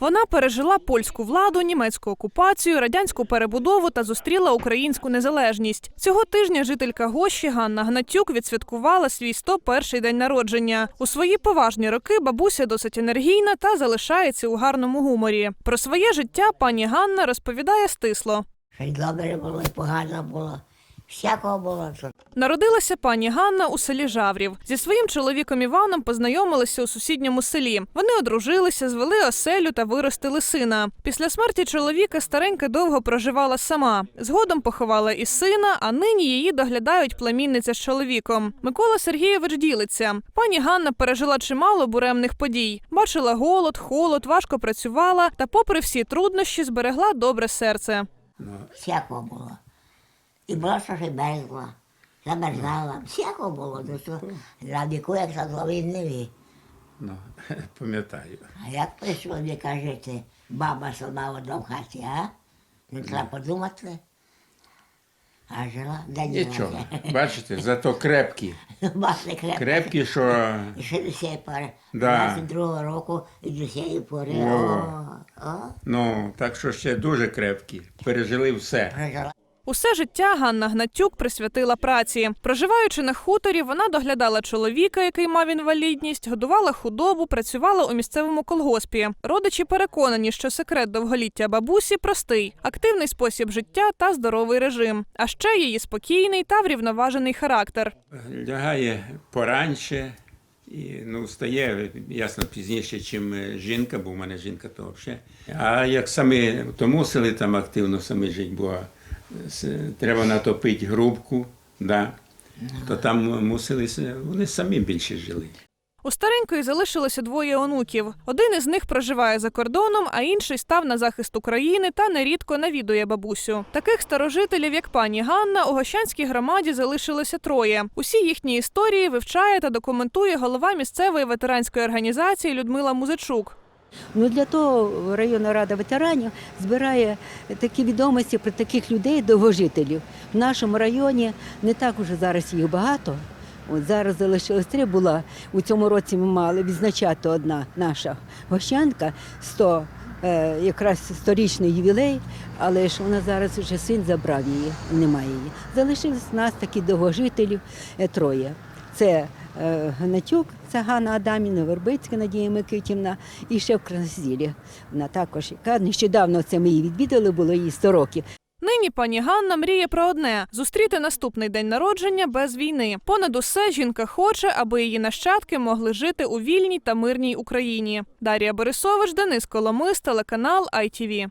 Вона пережила польську владу, німецьку окупацію, радянську перебудову та зустріла українську незалежність. Цього тижня жителька Гощі Ганна Гнатюк відсвяткувала свій 101-й день народження. У свої поважні роки бабуся досить енергійна та залишається у гарному гуморі. Про своє життя пані Ганна розповідає стисло. Що й добре було, погано було. Всякого було тут. Народилася пані Ганна у селі Жаврів. Зі своїм чоловіком Іваном познайомилися у сусідньому селі. Вони одружилися, звели оселю та виростили сина. Після смерті чоловіка старенька довго проживала сама. Згодом поховала і сина, а нині її доглядають племінниця з чоловіком. Микола Сергійович ділиться. Пані Ганна пережила чимало буремних подій. Бачила голод, холод, важко працювала та, попри всі труднощі, зберегла добре серце. Всякого було. І ж і мерзла, замерзала. Всякого було. Ну, що на віку, як за два війни. Ну, пам'ятаю. А як прийшло, мені кажете, баба сама в хаті, а? Не треба подумати. А жила, да ні. Нічого. Бачите, зато крепкі. Бачите, крепко. Крепкі, що І ще до сієї пори. Да. 22 року і до сієї пори. О. О, о, ну, так що ще дуже крепкі. Пережили все. прожила. Усе життя Ганна Гнатюк присвятила праці. Проживаючи на хуторі, вона доглядала чоловіка, який мав інвалідність, годувала худобу, працювала у місцевому колгоспі. Родичі переконані, що секрет довголіття бабусі простий: активний спосіб життя та здоровий режим. А ще її спокійний та врівноважений характер. Лягає пораньше і ну, встає, ясно, пізніше, ніж жінка, бо в мене жінка то взагалі. А як самі то мусили там активно самі жити, бо треба натопити грубку, да, то там мусили, вони самі більше жили. У старенької залишилося двоє онуків. Один із них проживає за кордоном, а інший став на захист України та нерідко навідує бабусю. Таких старожителів, як пані Ганна, у Гощанській громаді залишилося троє. Усі їхні історії вивчає та документує голова місцевої ветеранської організації Людмила Музичук. Ну для того районна рада ветеранів збирає такі відомості про таких людей, довгожителів. В нашому районі не так уже зараз їх багато. От зараз залишилось три була. У цьому році ми мали відзначати одна наша гощанка 100, е, якраз сторічний ювілей, але ж вона зараз вже син забрав її, немає її. Залишилось нас такі довгожителів е, троє. Це е, Гнатюк, це Ганна Адаміна, Вербицька Надія Микитівна і ще в Краснозілі. Вона також, яка нещодавно це ми її відвідали, було їй 100 років. Нині пані Ганна мріє про одне зустріти наступний день народження без війни. Понад усе жінка хоче, аби її нащадки могли жити у вільній та мирній Україні. Дар'я Борисович, Денис Коломис, телеканал ITV.